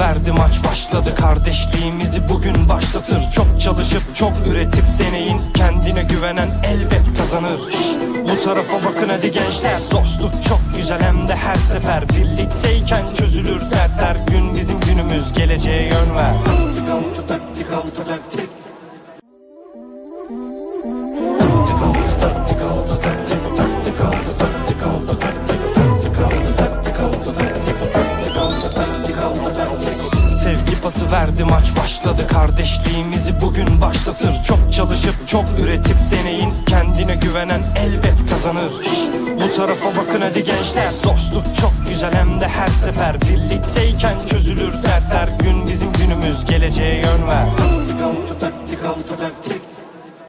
verdi maç başladı. Kardeşliğimizi bugün başlatır. Çok çalışıp çok üretip deneyin. Kendine güvenen elbet kazanır. Bu tarafa bakın hadi gençler. Dostluk çok güzel hem de her sefer. Birlikteyken çözülür dertler. Gün bizim günümüz geleceğe yön ver. Taktik taktik. Taktik Sevgi pası verdi maç başladı. Kardeşliğimizi bugün başlatır. Çok çalışıp çok üretip deneyin. Kendine güvenen elbet kazanır. Bu tarafa bakın hadi gençler. Dostluk çok güzel hem de her sefer. Birlikteyken çözülür dertler. Gün bizim günümüz geleceğe yön ver